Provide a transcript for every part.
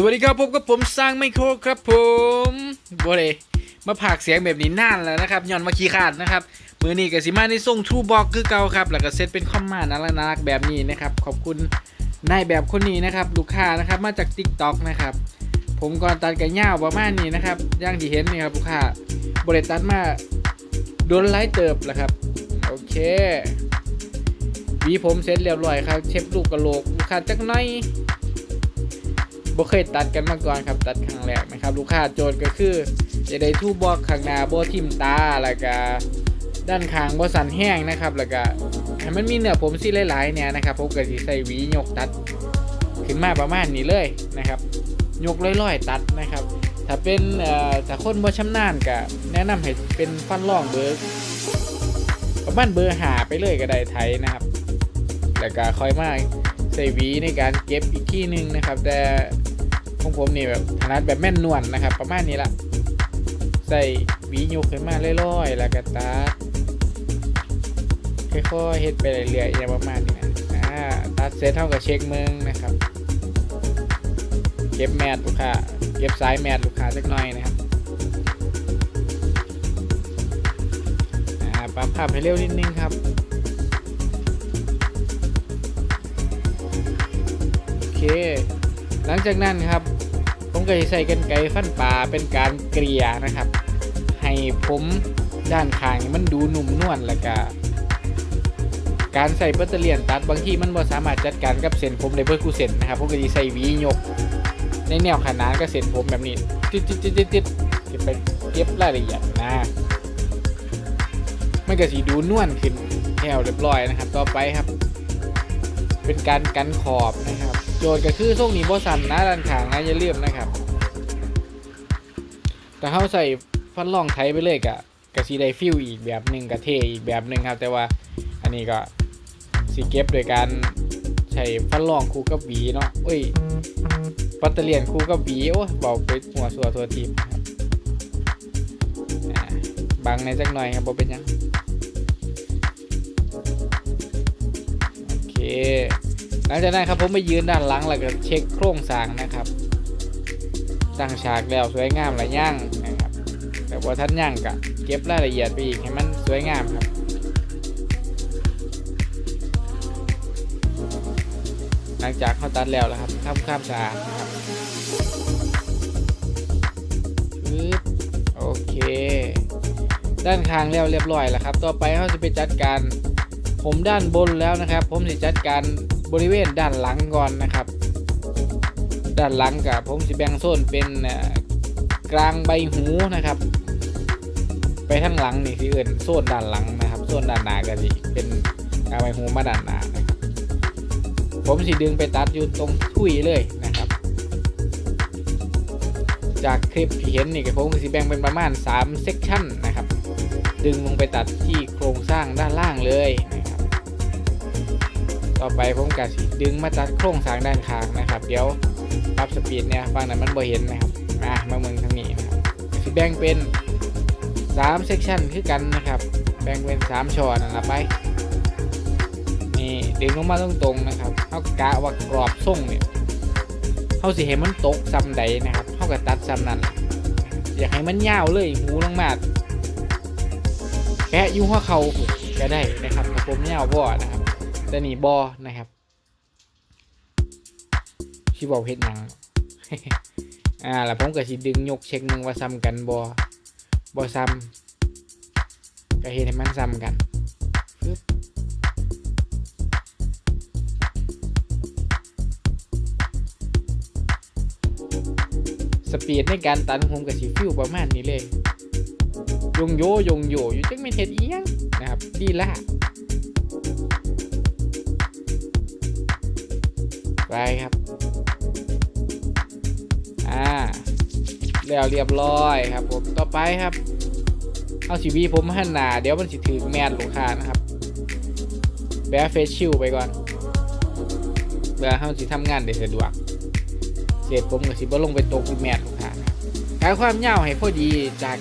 สวัสดีครับผมกับผมสร้างไมโครครับผมบอเลยมาผากเสียงแบบนี้นานแล้วนะครับย้อนมาขี้ขาดนะครับ มือนี้กับสิมาในส่งทูบอกคือเก่าครับ แล้วก็เซตเป็นคอมมานด์น่ารักน่ารักแบบนี้นะครับ ขอบคุณนายแบบคนนี้นะครับ ลูกค้านะครับมาจาก t ิ k t o k นะครับ ผมก่อนตัดกันยาวประมาณนี้นะครับย่างที่เห็นนี่ครับลูกค้าบริตัดมาโดนไลท์เติบแหละครับ โอเควีผมเสร็จเรียบร้อยครับ เช็ดลูกกระโหลกลูกค้าจักหน้อย บ่เคยตัดกันมาก่อนครับตัดครั้งแรกนะครับ ลูกค้าโจทย์ก็คือจะได้ทูบบอกข้างหน้าบ่ทิ่มตาแล้วก็ด้านข้างบ่สั่นแห้งนะครับ แล้วก็ให้มันมีเนื้อผมสีหลายๆเนี่ยนะครับผมก็สิใส่หวียกตัด ขึ้นมาประมาณนี้เลยนะครับยกลอยๆตัดนะครับ ถ้าเป็นเอ่อถ้าคนบ่ชำนาญก็แนะนำให้เป็นฟันร่องเบอร์ประมาณเบอร์หาไปเลยก็ได้ไทยนะครับแล้วก็ค่อยมา ส่หวีในการเก็บอีกที่หนึ่งนะครับ แต่ของผมนี่แบบถนัดแบบแม่นนวลนะครับ ประมาณนี้ละใส่หวียกขึ้นมาเรื่อยๆแล้วก็ตัดค่อยๆเฮ็ดไปเรื่อยๆอย่างประมาณนี้นะตัดเสร็จเท่ากับเช็คเมืองนะครับ เก็บแมทลูกค้าเก็บสายแมทลูกค้าสักหน่อยนะครับปรับภาพให้เร็วนิดนึงครับ เค หลังจากนั้นครับ ผมก็จะใส่กันไกฟันปลาเป็นการเกลี่ยนะครับ ให้ผมด้านข้างมันดูนุ่มนวลแล้วก็การใส่ปัตเตอร์เลียนตัดบางที่มันบ่สามารถจัดการกับเส้นผมได้เพื่อกูเส้นนะครับผมก็จะใส่วียก ในแนวขนานก็เส้นผมแบบนี้ติดติดติดติดติดเก็บไปเก็บรายละเอียดนะมันก็สีดูนวลขึ้นแถวเรียบร้อยนะครับ ต่อไปครับ เป็นการกันขอบนะครับ โจทย์ก็คือทรงนี้บ่สันนะด้านขางนะอย่าลืมนะครับแต่เขาใส่ฟันล่องไทยไปเลยกะกะสีได้ฟิลอีกแบบหนึ่งกะเทอีกแบบหนึ่งครับ แต่ว่าอันนี้ก็สีเก็บโดยการใช้ฟันล่องคู่กับหวีเนาะเอ้ยปัตเตอร์เลียนคู่กับหวีโอ้เบาไปหัวสัวตัวทีมครับบังในจักหน่อยครับบ่เป็นยังโอเค หลังจากนั้นครับผมไปยืนด้านหลังแล้วก็เช็คโครงสร้างนะครับ ตั้งฉากแล้วสวยงามหลายย่างนะครับแต่ว่าท่านย่างกะเก็บรายละเอียดไปอีกให้มันสวยงามครับหลังจากเขาตัดแล้วแล้วครับทำความสะอาดนะครับปึ๊บโอเค ด้านข้างแล้วเรียบร้อยแล้วครับ ต่อไปเขาจะไปจัดการ ผมด้านบนแล้วนะครับ ผมจะจัดการ บริเวณด้านหลังก่อนนะครับ ด้านหลังกับผมจะแบ่งโซนเป็นกลางใบหูนะครับ ไปทางหลังนี่คือเอื่นโซนด้านหลังนะครับโซนด้านหน้าก็สิเป็นกลางใบหูมาด้านหน้านะผมสิดึงไปตัดอยู่ตรงทุยเลยนะครับ จากคลิปที่เห็นนี่ก็ผมสิแบ่งเป็นประมาณ3เซกชันนะครับ ดึงลงไปตัดที่โครงสร้างด้านล่างเลยนะ ต่อไปผมกะสิดึงมาตัดโครงสร้างด้านข้างนะครับ เดี๋ยวปรับสปีดเนี่ยฟังนั้นมันบ่เห็นนะครับมามาเมืองทางนี้นะครับสิแบ่งเป็น3เซกชันคือกันนะครับ แบ่งเป็น3ช่อนั่นละไปนี่ดึงลงมาตรงๆนะครับเขากะว่ากรอบทรงเนี่ยเขาสิเห็นมันตกซ้ำใดนะครับเขาก็ตัดซ้ำนั่นอยากให้มันยาวเลยหูลงมาแปะยุ่หัวเขาก็ได้นะครับถ้าผมเนี่ยเอาบ่นะครับ แต่นี่บอนะครับชิบอกเฮ็ดหยังอ่าแล้วผมก็สิดึงยกเช็คหนึ่งว่าซ้ำกันบอบอซ้ำก็เฮ็ดให้มันซ้ำกันสปีดในการตัดของผมกับสีฟิวประมาณนี้เลยยงโยยงโยอยู่จังไม่เห็ดเอียงนะครับ ดีละ ไปครับ อ่า แล้วเรียบร้อยครับผม ต่อไปครับ เอาสีวีผมหันหนาเดี๋ยวมันสิถือแมนลูกค้านะครับแบะเฟชชิลไปก่อนเพื่อเขาสิทำงานได้สะดวก เสร็จผมก็สิบ่ลงไปตกแมนลูกค้านะครับการความยาวให้พอดีจาก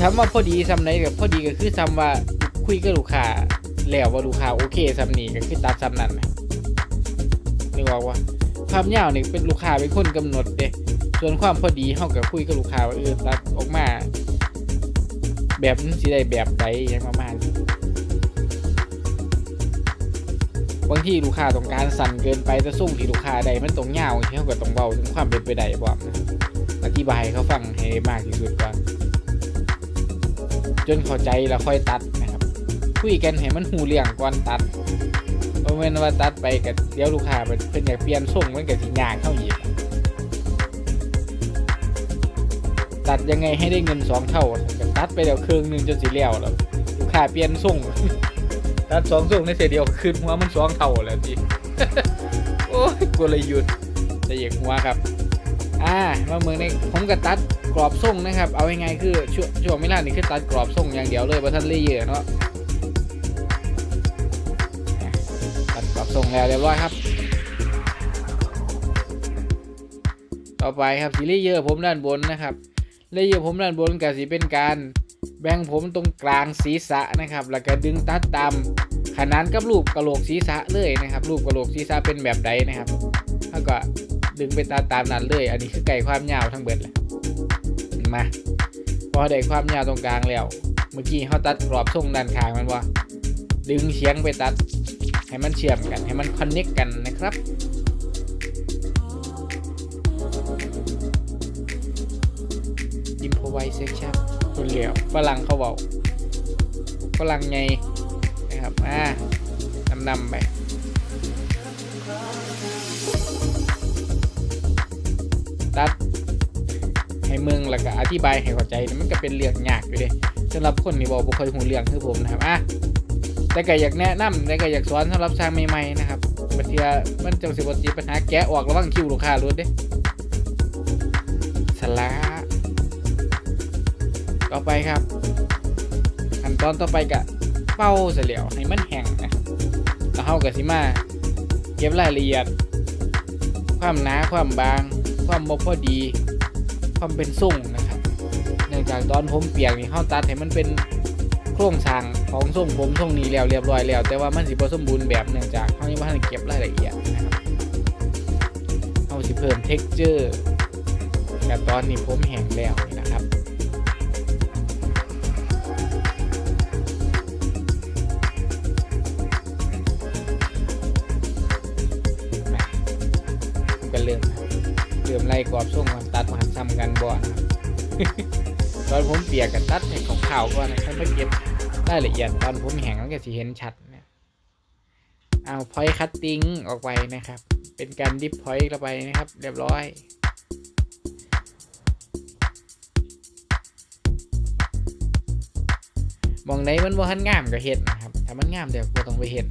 ถามว่าพอดีซ้ำไหนกับพอดีก็คือซ้ำว่าคุยกับลูกค้าแล้วว่าลูกค้าโอเคซ้ำนี้ก็คือตัดซ้ำนั้นนะ นึกออกว่าความยาวนี่เป็นลูกค้าเป็นคนกำหนดเด้ส่วนความพอดีเฮาก็คุยกับลูกค้าว่าเออตัดออกมา แบบสิได้แบบใดอหยังประมาณบางทีลูกค้าต้องการสั่นเกินไปแต่ส่งที่ลูกค้าใดมันต้องยาวที่เขาก็ต้องเบาถึงความเป็นไปได้พร้อนะอธิบายเขาฟังให้มากที่สุดก่อนจนเข้าใจแล้วค่อยตัดนะครับ คุยกันให้มันหูเรื่องก่อนตัด เพราะเมื่อว่าตัดไปกับเดี๋ยวลูกค้าเพิ่นอยากเปลี่ยนส่งมันก็สิยากเข้าอีกตัดยังไงให้ได้เงินสองเท่าก็ตัดไปแล้วครึ่งหนึงจนสิแล้วแล้วลูกค้าเปลี่ยนส่งตัดสองส่งในเสียเดียวคืนหัวมันสองเท่าแล้วจีโอ้ยกลยุทธ์จะเหยียกหัวครับอ่ามาเมืองในผมก็ตัดกรอบส่งนะครับ เอาง่ายๆคือช่วงช่วงเวลานี่คือตัดกรอบส่งอย่างเดียวเลยประทันเลเยอะเนาะ ส่งแล้วเรียบร้อยครับ ต่อไปครับสีเลเยอร์ผมด้านบนนะครับเลเยอร์ผมด้านบนก็สีเป็นการแบ่งผมตรงกลางศีรษะนะครับ แล้วก็ดึงตัดตามขนานกับรูปกระโหลกศีรษะเลยนะครับรูปกระโหลกศีรษะเป็นแบบใดนะครับแล้วก็ดึงไปตามตามนั้นเลย อันนี้คือไก่ความยาวทั้งเบิดเลยมาพอได้ความยาวตรงกลางแล้ว เมื่อกี้เขาตัดกรอบทรงด้านข้างมันว่าดึงเฉียงไปตัด ให้มันเชื่อมกันให้มันคอนเน็กกันนะครับอิมพอไวเซ็กชั่นคนเหลียวฝรั่งเขาบอกฝรั่งไงนะครับอ่านำนำไปตัดให้เมืองแล้วก็อธิบายให้เข้าใจนะมันก็เป็นเรื่องยากอยู่เด้สำหรับคนที่บอกบ่ค่อยหูเรื่องคือผมนะครับอะ แต่ก็อยากแนะนำแต่ก็อยากสอนสำหรับช่างใหม่ๆนะครับบางทีมันจังสิบ่ติดปัญหาแกะออกระหว่างคิวลูกค้ารถเด้สละต่อไปครับขั้นตอนต่อไปกะเป้าเสียวให้มันแห้งนะแล้วเฮากับสิมา เก็บรายละเอียด ความหนาความบาง ความบ่พอดี ความเป็นทรงนะครับ เนื่องจากตอนผมเปียกนี่เฮาตัดให้มันเป็น โครงสร้างของทรงผมทรงนี้แล้วเรียบร้อยแล้ว แต่ว่ามันสิบ่สมบูรณ์แบบเนื่องจากเฮายังบ่ทันเก็บรายละเอียดนะครับเฮาสิเพิ่ม texture แต่ตอนนี้ผมแห้งแล้วนะครับก็เริ่มเริ่มไล่กรอบส่งตัดมาทำกันบ่อน ตอนผมเปียกกับตัดให้ขาวๆก่อนนะครับเพื่อเก็บรายละเอียดตอนผมแห้งมันก็สิเห็นชัดนะเอาพอยคัตติ้งออกไปนะครับ เป็นการดิฟพอยต์เข้าไปนะครับ เรียบร้อยมองไหนมันบ่ทันงามก็เฮ็ดนะครับ ถ้ามันงามเดี๋ยวก็ต้องไปเฮ็ด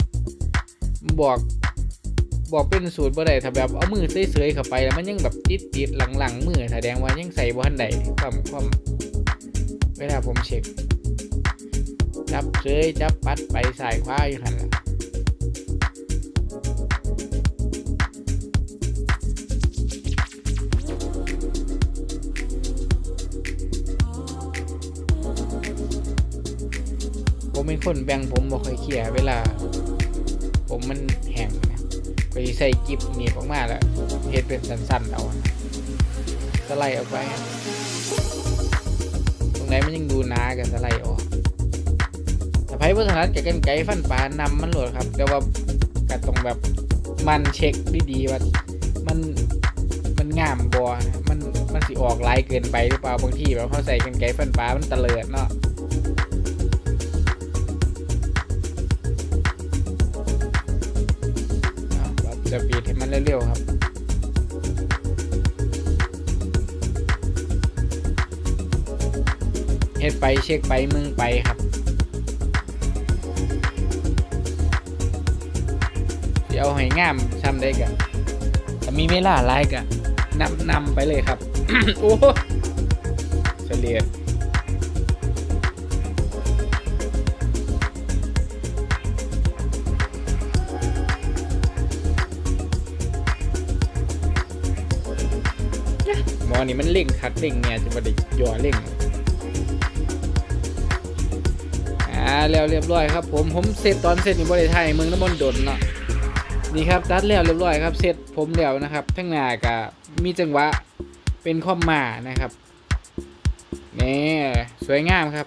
บอกบอกเป็นสูตรบ่ได้ถ้าแบบเอามือเสยๆเข้าไปแล้วมันยังแบบติดติดๆหลังๆมือแสดงว่ายังใส่บ่ทันใดความความ เวลาผมเช็ค จับเสยจับปัดไปสายขวาอยู่หันละผมเป็นคนแบ่งผมบ่ค่อยเคลียร์เวลา ผมมันแห้งนะไปใส่กิบหนีบออกมาแล้วเฮ็ดเป็นสันๆเอาสไลด์ออกไป ไหนมันยังดูนากับสไลด์ออกแต่ไพ่พุทธนัดกับกันไก่ฟันปลานำมันโหลดครับ แต่ว่าก็ต้องแบบมันเช็คดีๆว่ามันมันงามบอนะมันมันสิออกลายเกินไปหรือเปล่าบางทีแบบเขาใส่กันไก่ฟันปลามันเตลิดเนาะอะปีดให้มันเร็วๆครับ เฮ็ดไปเช็คไปมึงไปครับ เดี๋ยวให้งามทำได้กันถ้ามีเวลาไล่กันนำนำไปเลยครับ โอ้เฉลียมอนี่มันเล่งคัดเล่งเนี่ยจะมาได้ย่อเล่ง แล้วเรียบร้อยครับผมผมเสร็จตอนเสร็จนี่บริไทยเมืองน้ำมนดนเนาะนี่ครับตัดแล้วเรียบร้อยครับเสร็จผมแล้วนะครับทั้งหน้าก็มีจังหวะเป็นคอมมานะครับนี่สวยงามครับ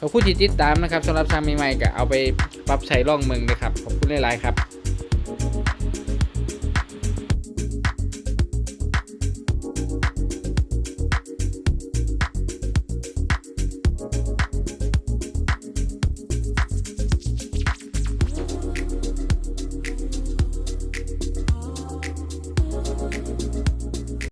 ขอบคุณที่ติดตามนะครับสำหรับทางใหม่ๆก็เอาไปปรับใช้ล่องเมืองนะครับขอบคุณหลายๆครับ